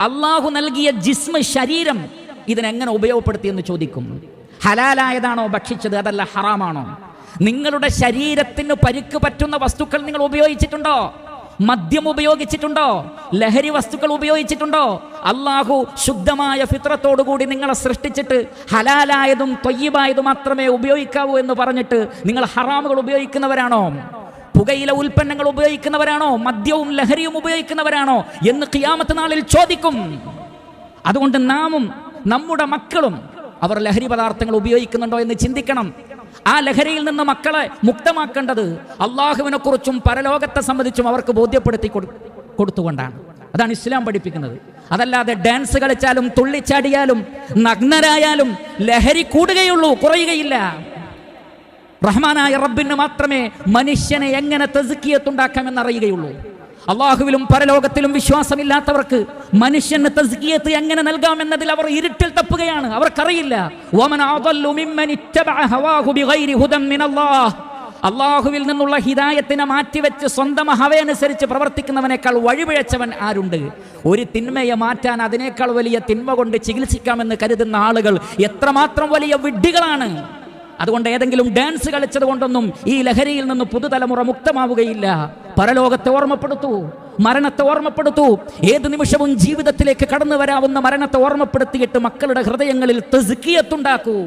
അള്ളാഹു നൽകിയ ജിസ്മ ശരീരം ഇതിനെങ്ങനെ ഉപയോഗപ്പെടുത്തിയെന്ന് ചോദിക്കും? ഹലാലായതാണോ ഭക്ഷിച്ചത്? അതല്ല ഹറാമാണോ? നിങ്ങളുടെ ശരീരത്തിന് പരിക്ക് പറ്റുന്ന വസ്തുക്കൾ നിങ്ങൾ ഉപയോഗിച്ചിട്ടുണ്ടോ? മദ്യം ഉപയോഗിച്ചിട്ടുണ്ടോ? ലഹരി വസ്തുക്കൾ ഉപയോഗിച്ചിട്ടുണ്ടോ? അള്ളാഹു ശുദ്ധമായ ഫിത്രത്തോടുകൂടി നിങ്ങളെ സൃഷ്ടിച്ചിട്ട് ഹലാലായതും തൊയ്യബായതും മാത്രമേ ഉപയോഗിക്കാവൂ എന്ന് പറഞ്ഞിട്ട് നിങ്ങൾ ഹറാമുകൾ ഉപയോഗിക്കുന്നവരാണോ? പുകയില ഉൽപ്പന്നങ്ങൾ ഉപയോഗിക്കുന്നവരാണോ? മദ്യവും ലഹരിയും ഉപയോഗിക്കുന്നവരാണോ? എന്ന് ഖിയാമത്ത് നാളിൽ ചോദിക്കും. അതുകൊണ്ട് നാമും നമ്മുടെ മക്കളും അവർ ലഹരി പദാർത്ഥങ്ങൾ ഉപയോഗിക്കുന്നുണ്ടോ എന്ന് ചിന്തിക്കണം. ആ ലഹരിയിൽ നിന്ന് മക്കളെ മുക്തമാക്കേണ്ടത് അള്ളാഹുവിനെ കുറിച്ചും പരലോകത്തെ സംബന്ധിച്ചും അവർക്ക് ബോധ്യപ്പെടുത്തി കൊടു- കൊടുത്തുകൊണ്ടാണ്. അതാണ് ഇസ്ലാം പഠിപ്പിക്കുന്നത്. അതല്ലാതെ ഡാൻസ് കളിച്ചാലും തുള്ളിച്ചാടിയാലും നഗ്നരായാലും ലഹരി കൂടുകയുള്ളൂ കുറയുകയില്ല. റഹ്മാനായ റബ്ബിന് മാത്രമേ മനുഷ്യനെ എങ്ങനെ തെസുക്കിയത്തുണ്ടാക്കാമെന്ന് അറിയുകയുള്ളൂ അള്ളാഹുവിലും പരലോകത്തിലും വിശ്വാസമില്ലാത്തവർക്ക് മനുഷ്യന് തസ്കിയത്ത് എങ്ങനെ നൽകാമെന്നതിൽ അവർ ഇരുട്ടിൽ തപ്പുകയാണ്. അവർക്കറിയില്ല. അള്ളാഹുവിൽ നിന്നുള്ള ഹിതായത്തിനെ മാറ്റിവെച്ച് സ്വന്തം ഹവയനുസരിച്ച് പ്രവർത്തിക്കുന്നവനേക്കാൾ വഴിപിഴച്ചവൻ ആരുണ്ട്? ഒരു തിന്മയെ മാറ്റാൻ അതിനേക്കാൾ വലിയ തിന്മ കൊണ്ട് ചികിത്സിക്കാമെന്ന് കരുതുന്ന ആളുകൾ എത്രമാത്രം വലിയ വിഡ്ഢികളാണ്? അതുകൊണ്ട് ഏതെങ്കിലും ഡാൻസ് കളിച്ചത് കൊണ്ടൊന്നും ഈ ലഹരിയിൽ നിന്ന് പുതുതലമുറ മുക്തമാവുകയില്ല. പരലോകത്തെ ഓർമ്മപ്പെടുത്തൂ മരണത്തെ ഓർമ്മപ്പെടുത്തൂ. ഏത് നിമിഷവും ജീവിതത്തിലേക്ക് കടന്നു വരാവുന്ന മരണത്തെ ഓർമ്മപ്പെടുത്തിയിട്ട് മക്കളുടെ ഹൃദയങ്ങളിൽ തെസുക്കിയത്തുണ്ടാക്കൂ